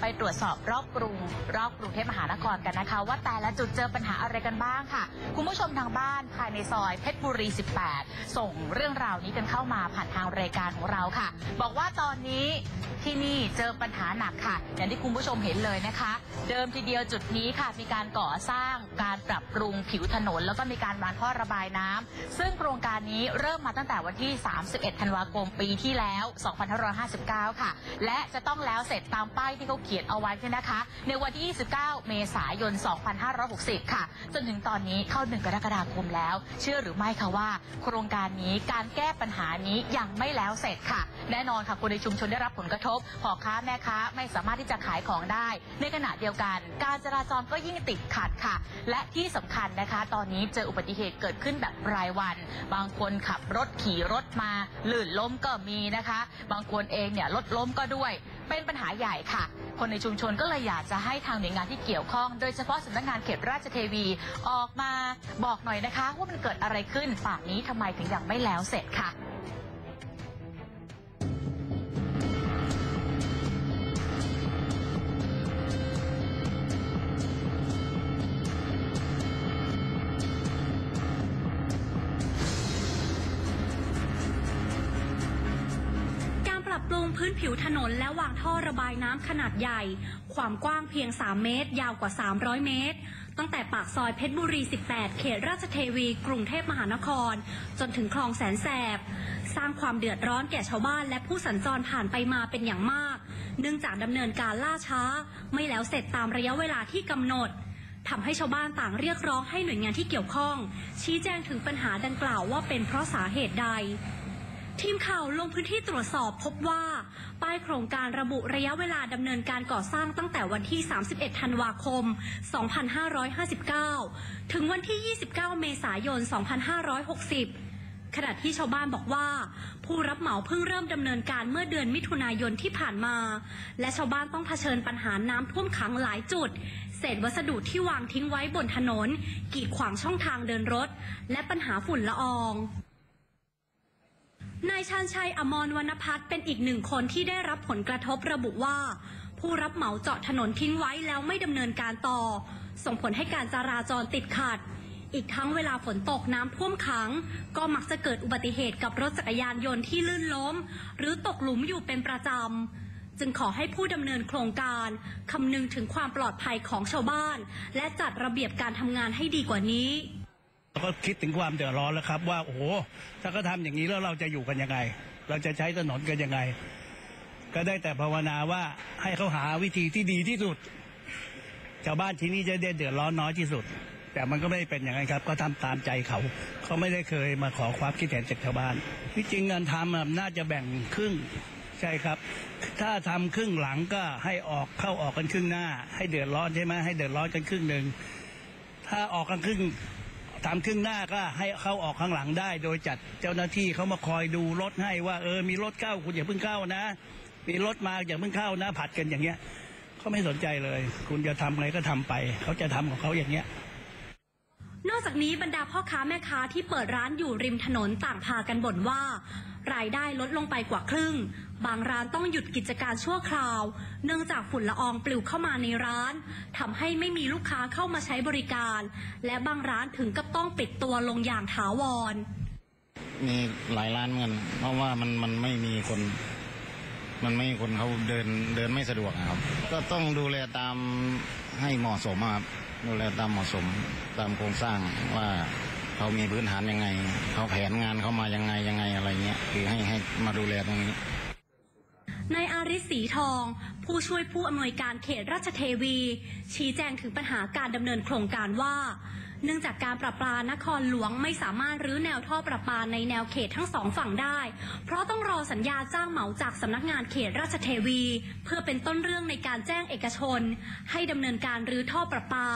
ไปตรวจสอบรอบกรุง รอบกรุงเทพมหานครกันนะคะ ว่าแต่ละจุดเจอปัญหาอะไรกันบ้างค่ะ คุณผู้ชมทางบ้านภายในซอยเพชรบุรี 18 ส่งเรื่องราวนี้กันเข้ามาผ่านทางรายการของเราค่ะ บอกว่าตอนนี้ ที่นี่เจอปัญหาหนักค่ะ อย่างที่คุณผู้ชมเห็นเลยนะคะ เดิมทีเดียวจุดนี้ค่ะ มีการก่อสร้างการปรับปรุงผิวถนน แล้วก็มีการวางท่อระบายน้ำซึ่งโครงการนี้เริ่มมาตั้งแต่วันที่ 31 ธันวาคมปีที่แล้ว 2559 ค่ะ และจะต้องแล้วเสร็จตามป้ายที่เขาเขียนเอาไว้ด้วยนะคะ ในวันที่ 29 เมษายน 2560 ค่ะ จนถึงตอนนี้เข้า 1 กรกฎาคมแล้ว เชื่อหรือไม่คะว่า โครงการนี้การแก้ปัญหานี้ยังไม่แล้วเสร็จค่ะ แน่นอนค่ะคนในชุมชนได้รับผลกระทบพ่อค้าแม่ค้าไม่สามารถที่จะขายของได้ ในขณะเดียวกัน การจราจรก็ยิ่งติดขัดค่ะ และที่สำคัญนะคะ ตอนนี้เจออุบัติเหตุเกิดขึ้นแบบรายวัน บางคนขับรถขี่รถมาลื่นล้มก็มีนะคะ บางคนเองเนี่ยรถล้มก็ด้วย เป็นปัญหาใหญ่ค่ะคนในชุมชนก็เลยอยากจะให้ทางหน่วยงานที่เกี่ยวข้อง โดยเฉพาะสำนักงานเขตราชเทวีออกมาบอกหน่อยนะคะ ว่ามันเกิดอะไรขึ้นป่านนี้ทำไมถึงยังไม่แล้วเสร็จค่ะ ปรุงพื้นผิวถนนและวางท่อระบายน้ำขนาดใหญ่ ความกว้างเพียง 3 เมตร ยาวกว่า 300 เมตร ตั้งแต่ปากซอยเพชรบุรี 18 เขตราชเทวี กรุงเทพมหานคร จนถึงคลองแสนแสบ สร้างความเดือดร้อนแก่ชาวบ้านและผู้สัญจรผ่านไปมาเป็นอย่างมาก เนื่องจากดำเนินการล่าช้า ไม่แล้วเสร็จตามระยะเวลาที่กำหนดทำให้ชาวบ้านต่างเรียกร้องให้หน่วยงานที่เกี่ยวข้อง ชี้แจงถึงปัญหาดังกล่าวว่าเป็นเพราะสาเหตุใด ทีมข่าวลงพื้นที่ตรวจสอบพบว่า ป้ายโครงการระบุระยะเวลาดำเนินการก่อสร้างตั้งแต่วันที่ 31 ธันวาคม 2559 ถึงวันที่ 29 เมษายน 2560 ขณะที่ชาวบ้านบอกว่า ผู้รับเหมาเพิ่งเริ่มดำเนินการเมื่อเดือนมิถุนายนที่ผ่านมา และชาวบ้านต้องเผชิญปัญหาน้ำท่วมขังหลายจุด เศษวัสดุที่วางทิ้งไว้บนถนน กีดขวางช่องทางเดินรถ และปัญหาฝุ่นละออง นายชาญชัยอมรวรรณพัฒน์เป็นอีกหนึ่งคนที่ได้รับผลกระทบระบุว่า ผู้รับเหมาเจาะถนนทิ้งไว้แล้วไม่ดำเนินการต่อ ส่งผลให้การจราจรติดขัด อีกทั้งเวลาฝนตกน้ำท่วมขัง ก็มักจะเกิดอุบัติเหตุกับรถจักรยานยนต์ที่ลื่นล้ม หรือตกหลุมอยู่เป็นประจำ จึงขอให้ผู้ดำเนินโครงการคำนึงถึงความปลอดภัยของชาวบ้าน และจัดระเบียบการทำงานให้ดีกว่านี้ ก็คิดถึงความเดือดร้อนแล้วครับ ว่าโอ้โหถ้าเขาทำอย่างนี้แล้วเราจะอยู่กันยังไง เราจะใช้ถนนกันยังไง ก็ได้แต่ภาวนาว่าให้เขาหาวิธีที่ดีที่สุดชาวบ้านที่นี่จะได้เดือดร้อนน้อยที่สุด แต่มันก็ไม่ได้เป็นอย่างนั้นครับ ก็ทำตามใจเขา เขาไม่ได้เคยมาขอความคิดเห็นจากชาวบ้าน ที่จริงงานทำน่าจะแบ่งครึ่งใช่ครับ ถ้าทำครึ่งหลังก็ให้ออกเข้าออกกันครึ่งหน้า ให้เดือดร้อนใช่ไหมให้เดือดร้อนกันครึ่งหนึ่งถ้าออกกันครึ่ง ทำครึ่งหน้าก็ให้เข้าออกข้างหลังได้ โดยจัดเจ้าหน้าที่เขามาคอยดูรถให้ว่าเออมีรถเข้าคุณอย่าเพิ่งเข้านะ มีรถมาอย่าเพิ่งเข้านะผัดกันอย่างเงี้ยเขาไม่สนใจเลย คุณจะทำอะไรก็ทำไปเขาจะทำของเขาอย่างเงี้ย นอกจากนี้บรรดาพ่อค้าแม่ค้าที่เปิดร้านอยู่ริมถนนต่างพากันบ่นว่า รายได้ลดลงไปกว่าครึ่ง บางร้านต้องหยุดกิจการชั่วคราว เนื่องจากฝุ่นละอองปลิวเข้ามาในร้านทำให้ไม่มีลูกค้าเข้ามาใช้บริการ และบางร้านถึงกับต้องปิดตัวลงอย่างถาวร มีหลายร้านเหมือนกันเพราะว่ามันมันไม่มีคน มันไม่มีคนเขาเดินเดินไม่สะดวกอะครับ ก็ต้องดูแลตามให้เหมาะสมอะครับ ดูแลตามเหมาะสมตามโครงสร้างว่าเขามีพื้นฐานยังไงเขาแผนงานเขามายังไงยังไงอะไรเงี้ยคือให้ให้มาดูแลตรงนี้นายอาริสสีทอง ผู้ช่วยผู้อำนวยการเขตราชเทวี ชี้แจงถึงปัญหาการดำเนินโครงการว่า เนื่องจากการประปานครหลวงไม่สามารถรื้อแนวท่อประปาในแนวเขตทั้งสองฝั่งได้ เพราะต้องรอสัญญาจ้างเหมาจากสำนักงานเขตราชเทวี เพื่อเป็นต้นเรื่องในการแจ้งเอกชน ให้ดำเนินการรื้อท่อประปา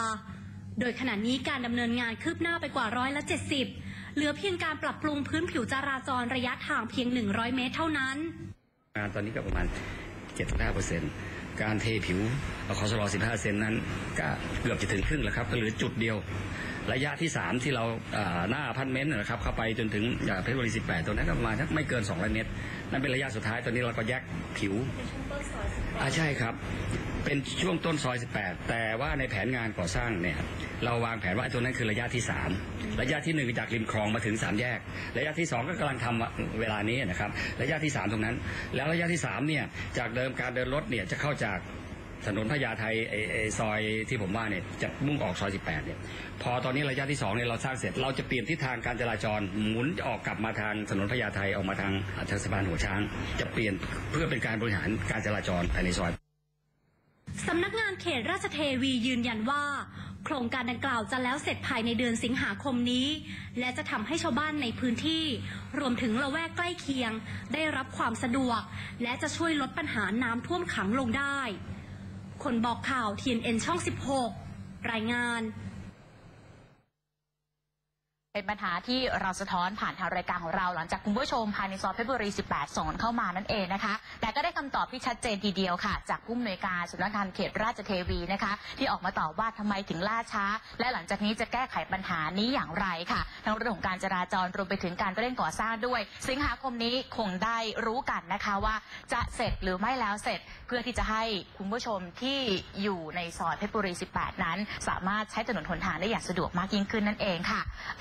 โดยขณะนี้การดำเนินงานคืบหน้าไปกว่าร้อยละ70 เหลือเพียงการปรับปรุงพื้นผิวจราจรระยะทางเพียง 100 เมตรเท่านั้น งานตอนนี้ก็ประมาณ75เปอร์เซ็นต์การเทผิว คอสลอ15 เซนนั้น ก็เกือบจะถึงครึ่งแล้วครับก็เหลือจุดเดียว ระยะที่ 3 ที่เราอ่าหน้าอพันเมนต์นะครับเข้าไปจนถึงอ่าเพชรบุรี 18ตรงนั้นก็ประมาณสักไม่เกิน200เมตร นั่นเป็นระยะสุดท้ายตอนนี้เราก็แยกผิวอ่าใช่ครับ เป็นช่วงต้นซอย 18 แต่ว่าในแผนงานก่อสร้างเนี่ยเราวางแผนว่าไอ้ตรงนั้นคือระยะที่ 3 ระยะที่1จากริมคลองมาถึง 3 แยก ระยะที่ 2 ก็กำลังทำเวลานี้นะครับ ระยะที่ 3 ตรงนั้น แล้วระยะที่3เนี่ยจากเดิมการเดินรถเนี่ยจะเข้าจาก ถนนพญาไทไอ้ไอ้ซอยที่ผมว่าเนี่ยจะมุ่งออกซอย 18 เนี่ย พอตอนนี้ระยะที่2เนี่ยเราสร้างเสร็จ เราจะเปลี่ยนทิศทางการจราจรหมุนออกกลับมาทางถนนพญาไทออกมาทางทางสะพานหัวช้าง จะเปลี่ยนเพื่อเป็นการบริหารการจราจรภายในซอยสำนักงานเขตราชเทวียืนยันว่า โครงการดังกล่าวจะแล้วเสร็จภายในเดือนสิงหาคมนี้ และจะทำให้ชาวบ้านในพื้นที่ รวมถึงละแวกใกล้เคียง ได้รับความสะดวก และจะช่วยลดปัญหาน้ำท่วมขังลงได้ คนบอกข่าว TNN ช่อง 16 รายงาน เป็นปัญหาที่เราสะท้อนผ่านทางรายการของเรา หลังจากคุณผู้ชมภายในซอยเพชรบุรี 18 ส่งเข้ามานั่นเองนะคะ แต่ก็ได้คำตอบที่ชัดเจนทีเดียวค่ะ จากผู้อำนวยการสำนักงานเขตราชเทวีนะคะ ที่ออกมาตอบว่าทำไมถึงล่าช้า และหลังจากนี้จะแก้ไขปัญหานี้อย่างไรค่ะทั้งเรื่องของการจราจรรวมไปถึงการเร่งก่อสร้างด้วย สิงหาคมนี้คงได้รู้กันนะคะว่าจะเสร็จหรือไม่แล้วเสร็จ เพื่อที่จะให้คุณผู้ชมที่อยู่ในซอยเพชรบุรี 18 นั้น สามารถใช้ถนนหนทางได้อย่างสะดวกมากยิ่งขึ้นนั่นเองค่ะ